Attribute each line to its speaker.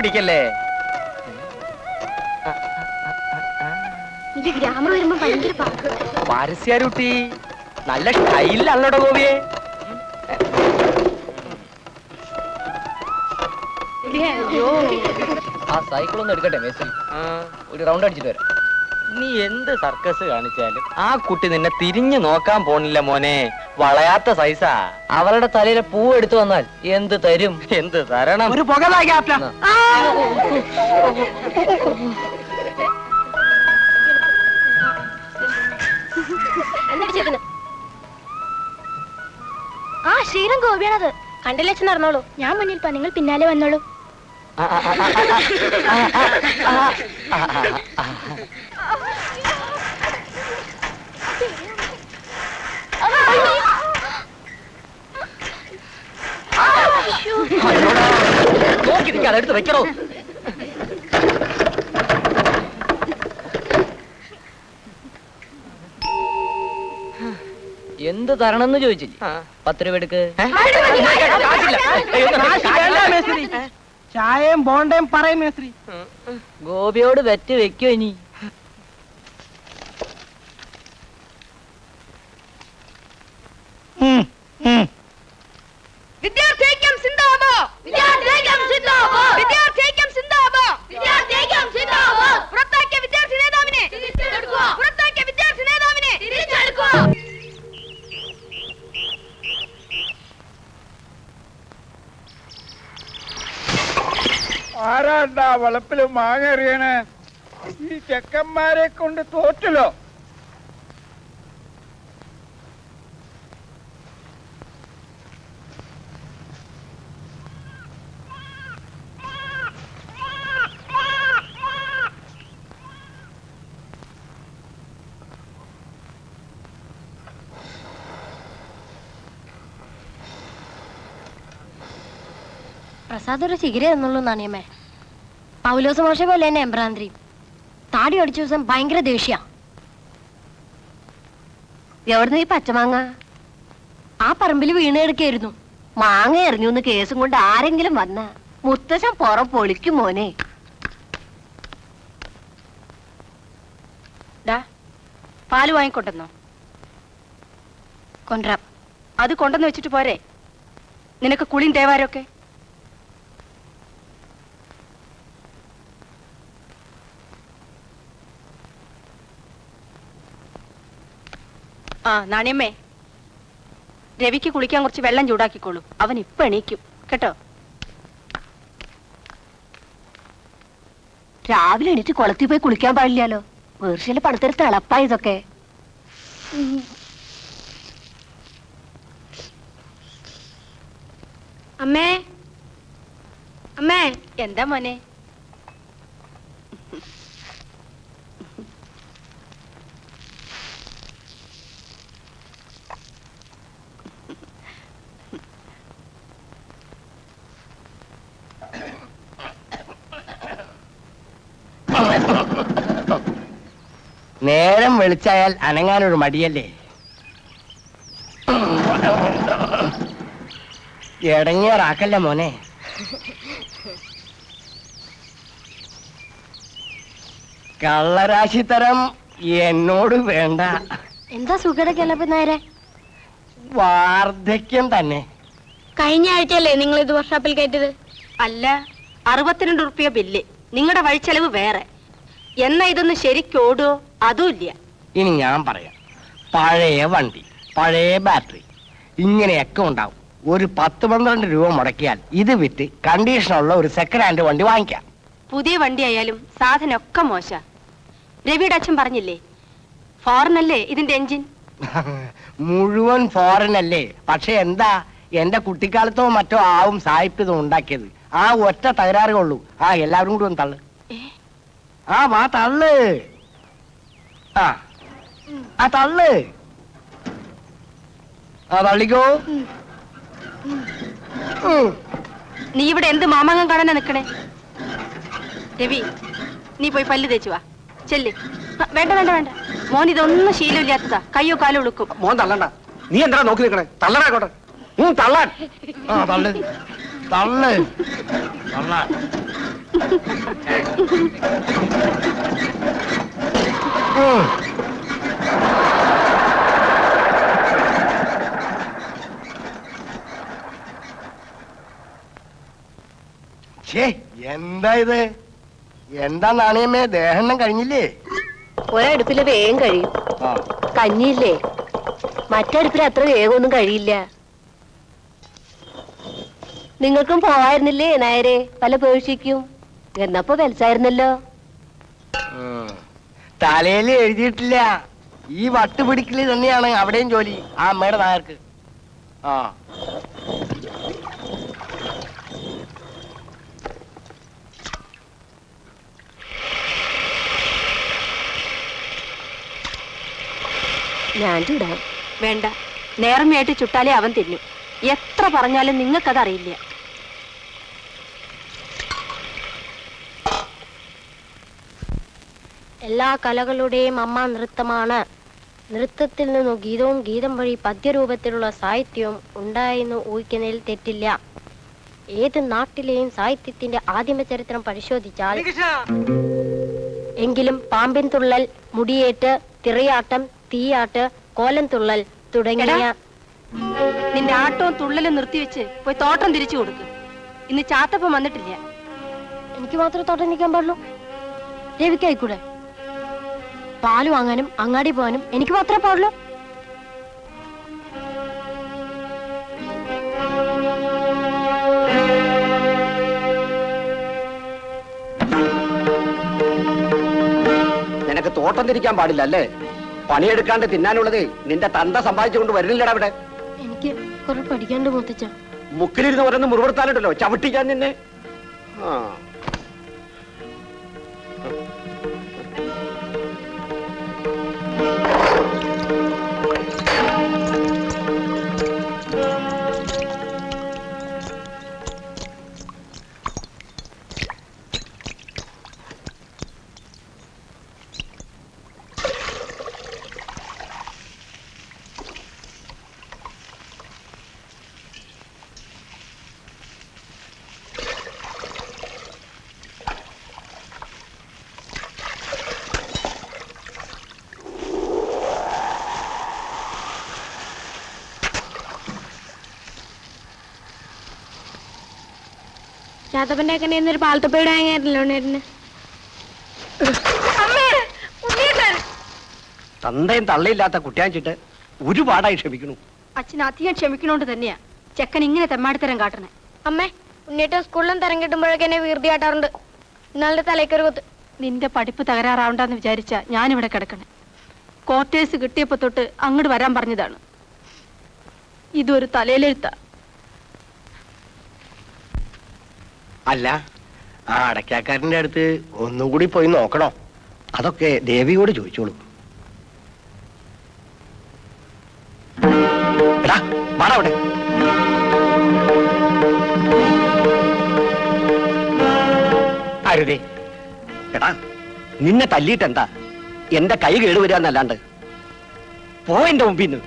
Speaker 1: പിടിക്കല്ലേ?
Speaker 2: ഇത് ഗ്രാമർ വരുമ്പോ ഭയങ്കര പാട്ട്
Speaker 1: പരസ്യാരുട്ടി നല്ല സ്റ്റൈലിലല്ലടോ ഗോപിയെ?
Speaker 3: ആ സൈക്കിളൊന്നും ഒന്ന് എടുക്കട്ടെ മേസ്ത്രി. ഒരു റൗണ്ട് അടിച്ചിട്ട് വരാം.
Speaker 1: നീ എന്ത് സർക്കസ് കാണിച്ചാലും ആ കുട്ടി നിന്നെ തിരിഞ്ഞു നോക്കാൻ പോണില്ല മോനെ വളയാത്ത സൈസാ
Speaker 3: അവരുടെ തലയിലെ പൂ എടുത്തു വന്നാൽ എന്ത് തരും
Speaker 1: എന്ത് തരണം
Speaker 4: ഒരു പുക
Speaker 2: ആ ശ്രീരം ഗോപിയാണത് കണ്ടില്ല അച്ഛൻ നടന്നോളൂ ഞാൻ മുന്നിൽ പോ നിങ്ങൾ പിന്നാലെ വന്നോളൂ
Speaker 3: നോക്കി നിൽക്കാതെ എടുത്ത് വെക്കണോ എന്ത് തരണമെന്ന് ചോദിച്ചില്ലേ?
Speaker 1: ആ.
Speaker 3: പത്ത് രൂപ എടുക്ക്.
Speaker 4: ചായയും ബോണ്ടയും പറയും
Speaker 3: ഗോപിയോട് വെറ്റ് വെക്കോ ഇനി.
Speaker 5: ആരാണ്ടാ വളപ്പിൽ മാങ്ങ എറിയണേ? ഈ ചെക്കന്മാരെ കൊണ്ട് തോറ്റലോ
Speaker 2: പ്രസാദ് ഒരു ചികിര എന്നുള്ളൂ നാണിയമ്മേ പൗലോസ് മോശ പോലെ തന്നെ എംബ്രാന്തി താടി അടിച്ച ദിവസം ഭയങ്കര ദേഷ്യ.
Speaker 6: എവിടുന്ന് ഈ പച്ചമാങ്ങ?
Speaker 2: ആ പറമ്പിൽ വീണെടുക്കായിരുന്നു.
Speaker 6: മാങ്ങ എറിഞ്ഞു എന്ന് കേസും കൊണ്ട് ആരെങ്കിലും വന്ന മുത്തശ്ശൻ പുറം പൊളിക്കും മോനെ.
Speaker 7: പാൽ വാങ്ങിക്കൊണ്ടെന്നോ
Speaker 2: കൊണ്ടുവരാം.
Speaker 7: അത് കൊണ്ടെന്ന് വെച്ചിട്ട് പോരെ. നിനക്ക് കുളിയും തേവാരൊക്കെ? ആ നാണിയമ്മേ. രവിക്ക് കുളിക്കാൻ കുറച്ച് വെള്ളം ചൂടാക്കിക്കോളൂ. അവൻ ഇപ്പൊ എണീക്കും. കേട്ടോ?
Speaker 6: രാവിലെ എണീറ്റ് കുളത്തിൽ പോയി കുളിക്കാൻ പാടില്ലല്ലോ. വേർഷ്യൽ പണത്തിന് തിളപ്പാ ഇതൊക്കെ.
Speaker 2: അമ്മേ. അമ്മേ.
Speaker 7: എന്താ മോനെ?
Speaker 4: നേരം വെളിച്ചായാൽ അനങ്ങാനൊരു മടിയല്ലേ? എടങ്ങിയാറാക്കല്ല മോനെ. കള്ളരാശി തരം എന്നോട് വേണ്ട.
Speaker 2: എന്താ സുഖടക്കല്ലേ നേരെ
Speaker 4: വാർദ്ധക്യം തന്നെ.
Speaker 2: കഴിഞ്ഞ ആഴ്ചയല്ലേ നിങ്ങൾ ഇത് വർഷാപ്പിൽ കയറ്റത്
Speaker 7: അല്ല അറുപത്തിരണ്ട് റുപ്യ ബില്ല്. നിങ്ങളുടെ വഴിച്ചെലവ് വേറെ. എന്നാ ഇതൊന്ന് ശരിക്കോടോ? അതുമില്ല.
Speaker 4: ഇനി ഞാൻ പറയാം. പഴയ വണ്ടി പഴയ ബാറ്ററി ഇങ്ങനെയൊക്കെ ഉണ്ടാവും. ഒരു പത്ത് പന്ത്രണ്ട് രൂപ മുടക്കിയാൽ ഇത് വിറ്റ് കണ്ടീഷനുള്ള ഒരു സെക്കൻഡ് ഹാൻഡ് വണ്ടി വാങ്ങിക്കാം.
Speaker 7: പുതിയ വണ്ടി ആയാലും സാധനമൊക്കെ മോശ. രവിയുടെ അച്ഛൻ പറഞ്ഞില്ലേ ഫോറിനല്ലേ ഇതിന്റെ എഞ്ചിൻ
Speaker 4: മുഴുവൻ ഫോറിൻ അല്ലേ? പക്ഷെ എന്താ എന്റെ കുട്ടിക്കാലത്തോ മറ്റോ ആവും സായിപ്പ് ഇത് ഉണ്ടാക്കിയത്. ആ ഒറ്റ തകരാറേ ഉള്ളൂ. ആ എല്ലാവരും കൂടി ഒന്ന് തള്ളു. ആ വാ തള്ളു. ആ. തള്ളു. ആ തള്ളിക്കോ.
Speaker 7: നീ ഇവിടെ എന്ത് മാമാങ്കം കാണാനാ നിക്കണേ? രവി നീ പോയി പല്ല് തേച്ചു വാ. ചെല്ല്. വേണ്ട വേണ്ട വേണ്ട. മോൻ ഇതൊന്നും ശീലമില്ലാത്തതാ. കയ്യോ കാലോ ഉളുക്കും.
Speaker 1: മോൻ തള്ളണ്ട. നീ എന്താ നോക്കി നിൽക്കണേ തള്ളടാ
Speaker 4: തള്ളാൻ. ആ തള്ളു. തള്ള്. തള്ള ഉം. ഛേ എന്താ ഇത്? എന്താ നാണയമ്മേ? ദേഹണ്ണം കഴിഞ്ഞില്ലേ?
Speaker 6: ഒരടുപ്പിൽ വേഗം കഴിയും.
Speaker 4: ആ.
Speaker 6: കഞ്ഞിയില്ലേ? മറ്റടുപ്പിൽ അത്ര വേഗമൊന്നും കഴിയില്ല. നിങ്ങൾക്കും പോവായിരുന്നില്ലേ നായരെ? പല പേഴ്ചയ്ക്കും എന്നപ്പോ വലിച്ചായിരുന്നല്ലോ.
Speaker 4: തലയിൽ എഴുതിയിട്ടില്ല. ഈ വട്ട് പിടിക്കൽ തന്നെയാണ് അവിടെയും ജോലി. ആ അമ്മയുടെ നായർക്ക്. ആ.
Speaker 6: ഞാൻ ചൂടാം
Speaker 7: വേണ്ട. നേർമയായിട്ട് ചുട്ടാലേ അവൻ തിന്നും. എത്ര പറഞ്ഞാലും നിങ്ങൾക്കതറിയില്ല.
Speaker 2: എല്ലാ കലകളുടെയും അമ്മ നൃത്തമാണ്. നൃത്തത്തിൽ നിന്നും ഗീതവും ഗീതം വഴി പദ്യരൂപത്തിലുള്ള സാഹിത്യവും ഉണ്ടായെന്ന് ഊഹിക്കുന്നതിൽ തെറ്റില്ല. ഏത് നാട്ടിലെയും സാഹിത്യത്തിന്റെ ആദിമ ചരിത്രം പരിശോധിച്ചാൽ എങ്കിലും പാമ്പിൻ തുള്ളൽ മുടിയേറ്റ് തിറയാട്ടം തീയാട്ട് കോലം തുള്ളൽ തുടങ്ങിയ
Speaker 7: നിന്റെ ആട്ടവും തുള്ളലും നിർത്തിവെച്ച് പോയി തോട്ടം തിരിച്ചു കൊടുക്ക്. ഇന്ന് ചാത്തപ്പം വന്നിട്ടില്ല.
Speaker 2: എനിക്ക് മാത്രമേ തോട്ടം നിൽക്കാൻ പാടുള്ളൂ. രവിക്കായിക്കൂടെ പാൽ വാങ്ങാനും അങ്ങാടി പോകാനും എനിക്ക് മാത്രമേ പാടുള്ളൂ.
Speaker 1: നിനക്ക് തോട്ടം തിരിക്കാൻ പാടില്ല അല്ലേ? പണിയെടുക്കാണ്ട് തിന്നാനുള്ളത് നിന്റെ തന്ത സമ്പാദിച്ചുകൊണ്ട് വരുന്നില്ലടാ ഇവിടെ.
Speaker 2: എനിക്ക് കുറെ പഠിക്കാണ്ട് മുത്തച്ഛ
Speaker 1: മുക്കിലിരുന്ന് ഓരോന്ന് മുറിവെടുത്താലുണ്ടല്ലോ ചവിട്ടിക്കാൻ നിന്നെ. ആ.
Speaker 2: ചാത്തപ്പന്റെ ഒക്കെ ഒരു പാലത്തപ്പയുടെ വാങ്ങിയായിരുന്നല്ലോ ഉണ്ണേട്ടന്.
Speaker 1: തന്തയും തള്ളയില്ലാത്ത കുട്ടിയാച്ചിട്ട് ഒരുപാടായി ക്ഷമിക്കണു.
Speaker 7: അച്ഛൻ അധികം ക്ഷമിക്കണോണ്ട് തന്നെയാ ചെക്കൻ ഇങ്ങനെ തെമ്മാടിത്തരം കാട്ടണേ.
Speaker 2: അമ്മേ ഉണ്ണേട്ടൻ സ്കൂളിലും തരം കിട്ടുമ്പോഴൊക്കെ എന്നെ വീർത്തി കാട്ടാറുണ്ട്. ഇന്നാളുടെ തലയ്ക്കൊരു കൊത്ത്.
Speaker 7: നിന്റെ പഠിപ്പ് തകരാറാവണ്ടെന്ന് വിചാരിച്ച ഞാനിവിടെ കിടക്കണേ. ക്വാർട്ടേഴ്സ് കിട്ടിയപ്പോ തൊട്ട് അങ്ങോട്ട് വരാൻ പറഞ്ഞതാണ്. ഇതൊരു തലയിലെഴുത്ത.
Speaker 4: അല്ല ആ അടയ്ക്കാക്കാരന്റെ അടുത്ത് ഒന്നുകൂടി പോയി നോക്കണോ? അതൊക്കെ ദേവിയോട് ചോദിച്ചോളൂ. എടാ വാടാ അവിടെ.
Speaker 1: അരുതേ എടാ നിന്നെ തല്ലിയിട്ടെന്താ? എന്റെ കൈ കേടുവരാന്നല്ലാണ്ട് പോ എന്റെ മുമ്പിൽ നിന്ന്